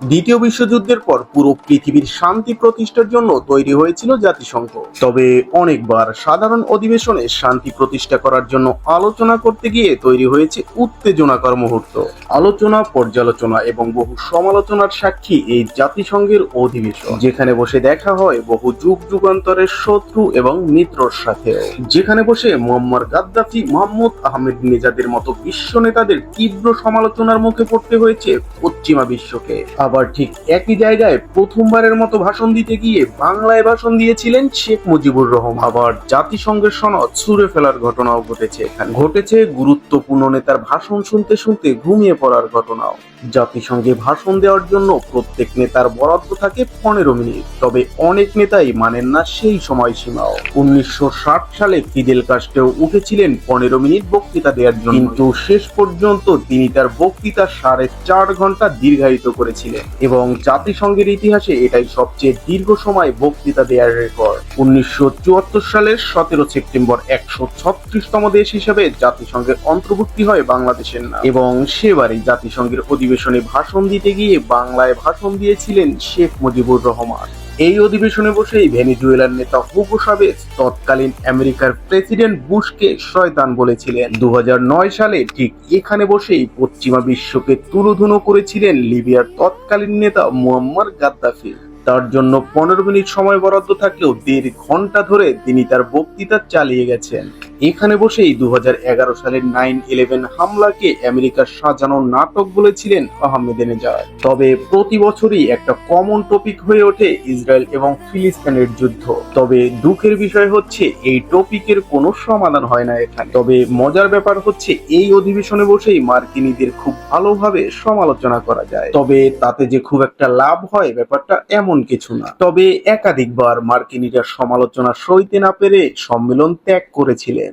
দ্বিতীয় বিশ্বযুদ্ধের পর পুরো পৃথিবীর শান্তি প্রতিষ্ঠার জন্য তৈরি হয়েছিল জাতিসংঘ। তবে অনেকবার সাধারণ অধিবেশনে শান্তি প্রতিষ্ঠা করার জন্য আলোচনা করতে গিয়ে তৈরি হয়েছে উত্তেজনাকর মুহূর্ত। আলোচনা, পর্যালোচনা এবং বহু সমালোচনার সাক্ষী এই জাতিসংঘের অধিবেশন, যেখানে বসে দেখা হয় বহু যুগ যুগান্তরের শত্রু এবং মিত্রর সাথে যেখানে বসে মোহাম্মদ গাদ্দাফি মোহাম্মদ আহমেদ নেজাদের মতো বিশ্ব নেতাদের তীব্র সমালোচনার মুখে পড়তে হয়েছে পশ্চিমা বিশ্বকে। আবার ঠিক একই জায়গায় প্রথমবারের মতো ভাষণ দিতে গিয়ে বাংলায় ভাষণ দিয়েছিলেন শেখ মুজিবুর রহমান। আবার জাতিসংঘের সনদ ছুঁড়ে ফেলার ঘটনাও ঘটেছে ঘটেছে গুরুত্বপূর্ণ নেতার ভাষণ শুনতে শুনতে ঘুমিয়ে পড়ার ঘটনাও। জাতিসংঘে ভাষণ দেওয়ার জন্য প্রত্যেক নেতার বরাদ্দ থাকে পনেরো মিনিট। তবে অনেক নেতাই মানেন না সেই সময়সীমাও। উনিশশো ষাট সালে ফিদেল কাস্টেও উঠেছিলেন পনেরো মিনিট বক্তৃতা দেওয়ার জন্য। কিন্তু শেষ পর্যন্ত তিনি তার বক্তৃতা সাড়ে চার ঘণ্টা দীর্ঘায়িত করেছিলেন। এবং জাতিসংঘের ইতিহাসে এটাই সবচেয়ে দীর্ঘ সময় বক্তৃতা দেওয়ার রেকর্ড। উনিশশো চুয়াত্তর সালের সতেরো সেপ্টেম্বর একশো ছত্রিশতম দেশ হিসেবে জাতিসংঘের অন্তর্ভুক্তি হয় বাংলাদেশের নাম। এবং সেবারই জাতিসংঘের অধিবেশনে ভাষণ দিতে গিয়ে বাংলায় ভাষণ দিয়েছিলেন শেখ মুজিবুর রহমান। এই অধিবেশনে বসেই ভেনিজুয়েলার নেতা হুগো সাবেজ তৎকালীন আমেরিকার প্রেসিডেন্ট বুশকে শয়তান বলেছিলেন। দু হাজার নয় সালে ঠিক এখানে বসেই পশ্চিমা বিশ্বকে তুলোধুনো করেছিলেন লিবিয়ার তৎকালীন নেতা মুয়াম্মার গাদ্দাফি। তার জন্য পনেরো মিনিট সময় বরাদ্দ থাকলেও দেড় ঘণ্টা ধরে তিনি তার বক্তৃতা চালিয়ে গেছেন। এখানে বসেই দু হাজার এগারো সালের নাইন ইলেভেন হামলাকে আমেরিকার সাজানো নাটক বলেছিলেন আহমেদ নেজাদ তবে প্রতি বছরই একটা কমন টপিক হয়ে ওঠে ইসরায়েল এবং ফিলিস্তিনের যুদ্ধ। তবে দুঃখের বিষয় হচ্ছে, এই টপিকের কোনো সমাধান হয় না এখানে। তবে মজার ব্যাপার হচ্ছে, এই অধিবেশনে বসেই মার্কিনীদের খুব ভালোভাবে সমালোচনা করা যায়। তবে তাতে যে খুব একটা লাভ হয় ব্যাপারটা এমন কিছু না। তবে একাধিকবার মার্কিনীরা সমালোচনা সইতে না পেরে সম্মেলন ত্যাগ করেছিলেন।